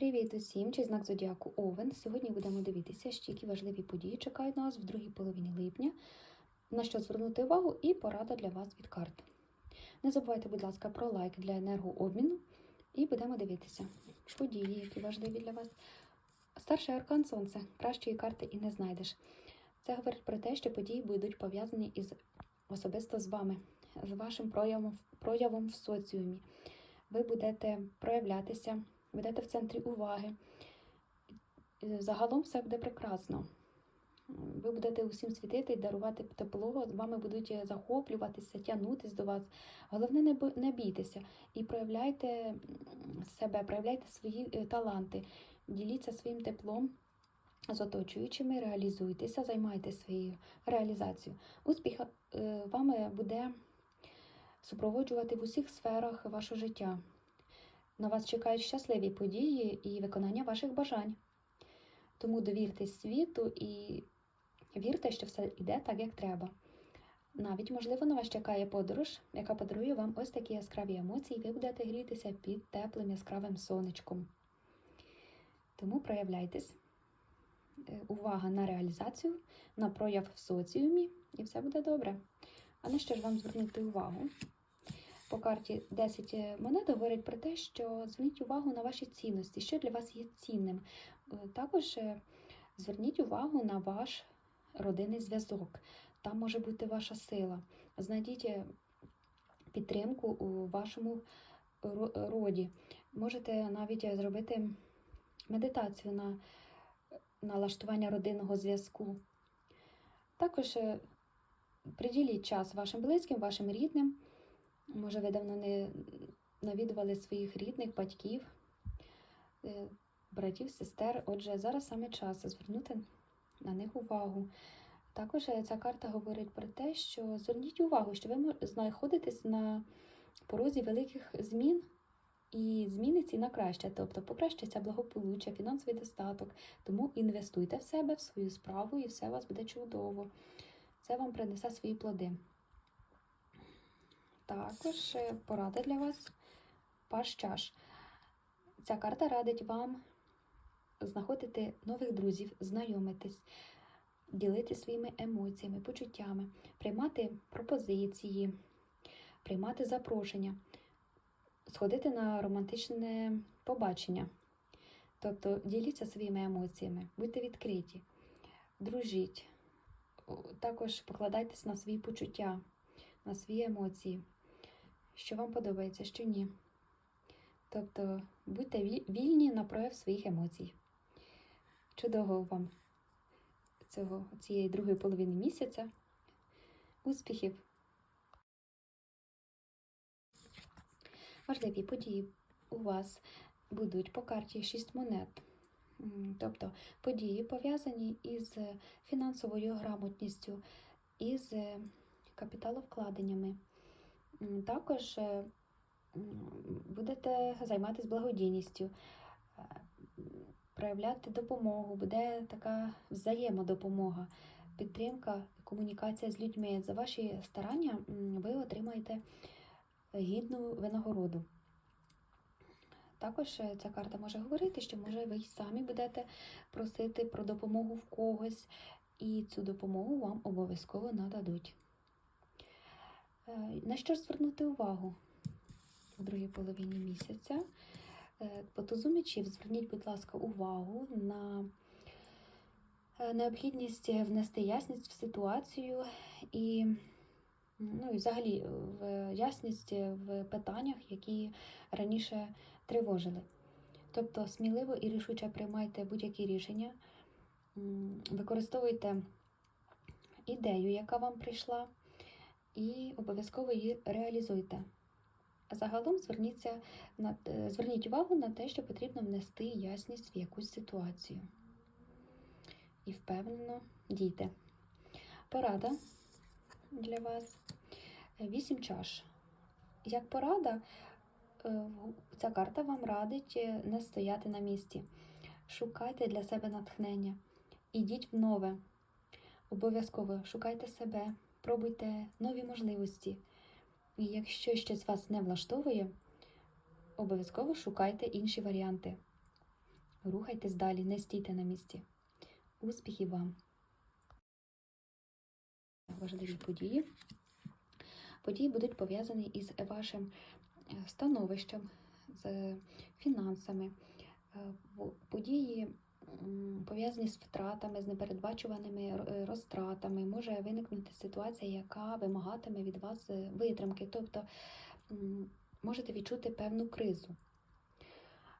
Привіт усім! Чи знак зодіаку Овен. Сьогодні будемо дивитися, що які важливі події чекають нас в другій половині липня, на що звернути увагу і порада для вас від карт. Не забувайте, будь ласка, про лайк для енергообміну і будемо дивитися події, які важливі для вас. Старший аркан Сонце. Кращої карти і не знайдеш. Це говорить про те, що події будуть пов'язані із особисто з вами, з вашим проявом, проявом в соціумі. Ви будете проявлятися будете в центрі уваги. Загалом все буде прекрасно. Ви будете усім світити і дарувати тепло, вами будуть захоплюватися, тягнутися до вас. Головне, не бійтеся і проявляйте себе, проявляйте свої е, таланти, діліться своїм теплом з оточуючими, реалізуйтеся, займайтеся своєю реалізацією. Успіх е, вами буде супроводжувати в усіх сферах вашого життя. На вас чекають щасливі події і виконання ваших бажань. Тому довіртесь світу і вірте, що все йде так, як треба. Навіть, можливо, на вас чекає подорож, яка подарує вам ось такі яскраві емоції, і ви будете грітися під теплим яскравим сонечком. Тому проявляйтесь. Е, Увага на реалізацію, на прояв в соціумі, і все буде добре. А на що ж вам звернути увагу? По карті 10 монет говорять про те, що зверніть увагу на ваші цінності, що для вас є цінним. Е, Також е, зверніть увагу на ваш родинний зв'язок. Там може бути ваша сила. Знайдіть е, підтримку у вашому роді. Можете навіть е, зробити медитацію на налаштування родинного зв'язку. Також е, приділіть час вашим близьким, вашим рідним. Може, ви давно не навідували своїх рідних, батьків, е, братів, сестер. Отже, зараз саме час звернути на них увагу. Також е, ця карта говорить про те, що зверніть увагу, що ви знаходитесь на порозі великих змін, і зміни ці на краще, тобто покращиться благополуччя, фінансовий достаток. Тому інвестуйте в себе, в свою справу, і все у вас буде чудово. Це вам принесе свої плоди. Також е, порада для вас паш чаш. Ця карта радить вам знаходити нових друзів, знайомитись, ділити своїми емоціями, почуттями, приймати пропозиції, приймати запрошення, сходити на романтичне побачення. Тобто діліться своїми емоціями, будьте відкриті, дружіть, також покладайтесь на свої почуття, на свої емоції що вам подобається, що ні. Тобто будьте вільні на прояв своїх емоцій. Чудового вам цього, цієї другої половини місяця. Успіхів! Важливі події у вас будуть по карті 6 монет. Тобто події пов'язані із фінансовою грамотністю, із е, капіталовкладеннями. Також е, будете займатися благодійністю, е, проявляти допомогу, буде така взаємодопомога, підтримка, комунікація з людьми. За ваші старання ви отримаєте гідну винагороду. Також е, ця карта може говорити, що може ви самі будете просити про допомогу в когось, і цю допомогу вам обов'язково нададуть. Е, На що ж звернути увагу в другій половині місяця? Е, По зверніть, будь ласка, увагу на е, необхідність внести ясність в ситуацію і, ну, і взагалі в ясність в питаннях, які раніше тривожили. Тобто сміливо і рішуче приймайте будь-які рішення, використовуйте ідею, яка вам прийшла і обов'язково її реалізуйте. Загалом зверніться на, зверніть увагу на те, що потрібно внести ясність в якусь ситуацію. І впевнено дійте. Порада для вас. Вісім чаш. Як порада, е, ця карта вам радить е, не стояти на місці. Шукайте для себе натхнення. Ідіть в нове. Обов'язково шукайте себе, пробуйте нові можливості. І якщо щось вас не влаштовує, обов'язково шукайте інші варіанти. Рухайтесь далі, не стійте на місці. Успіхів вам! Важливі події. Події будуть пов'язані із вашим е, становищем, з фінансами. Е, Події пов'язані з втратами, з непередбачуваними розтратами. Може виникнути ситуація, яка вимагатиме від вас е, витримки. Тобто можете відчути певну кризу.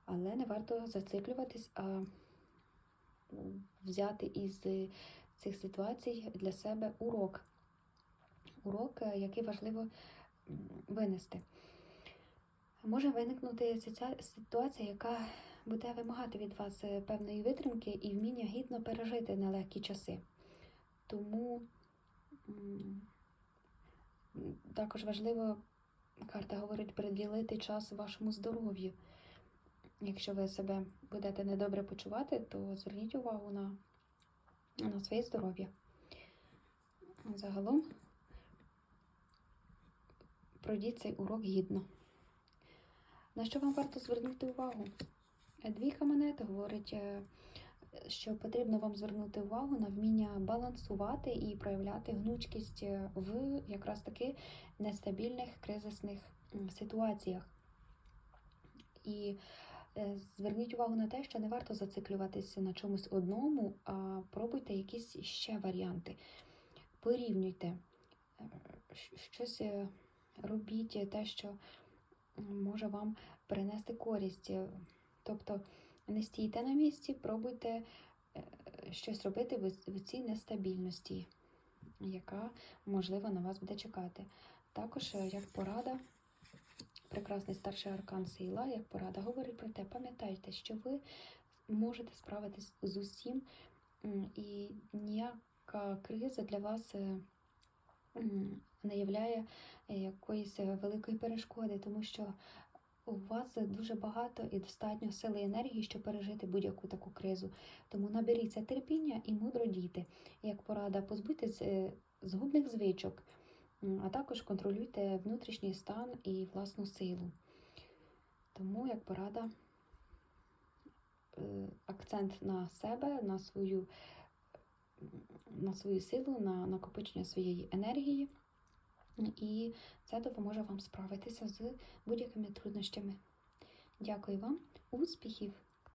Але не варто зациклюватись, а взяти із е, цих ситуацій для себе урок. Урок, е, який важливо винести. Може виникнути ситуація, яка буде вимагати від вас е, певної витримки і вміння гідно пережити нелегкі часи. Тому також важливо, карта говорить, приділити час вашому здоров'ю. Якщо ви себе будете недобре почувати, то зверніть увагу на, на своє здоров'я. Загалом пройдіть цей урок гідно. На що вам варто звернути увагу? Двійка монет говорить, е, що потрібно вам звернути увагу на вміння балансувати і проявляти гнучкість е, в якраз таки нестабільних кризисних ситуаціях. І е, зверніть увагу на те, що не варто зациклюватися на чомусь одному, а пробуйте якісь ще варіанти. Порівнюйте щось робіть, те, що може вам принести користь. Тобто не стійте на місці, пробуйте е, щось робити в цій нестабільності, яка, можливо, на вас буде чекати. Також, е, як порада, прекрасний старший аркан сила, як порада, говорить про те, пам'ятайте, що ви можете справитись з усім, і ніяка криза для вас е, не являє якоїсь великої перешкоди, тому що у вас дуже багато і достатньо сили і енергії, щоб пережити будь-яку таку кризу. Тому наберіться терпіння і мудро дійте. Як порада, позбуйтесь е, згубних звичок, а також контролюйте внутрішній стан і власну силу. Тому, як порада, е, акцент на себе, на свою, на свою силу, на накопичення своєї енергії. І це допоможе вам справитися з будь-якими труднощами. Дякую вам, успіхів!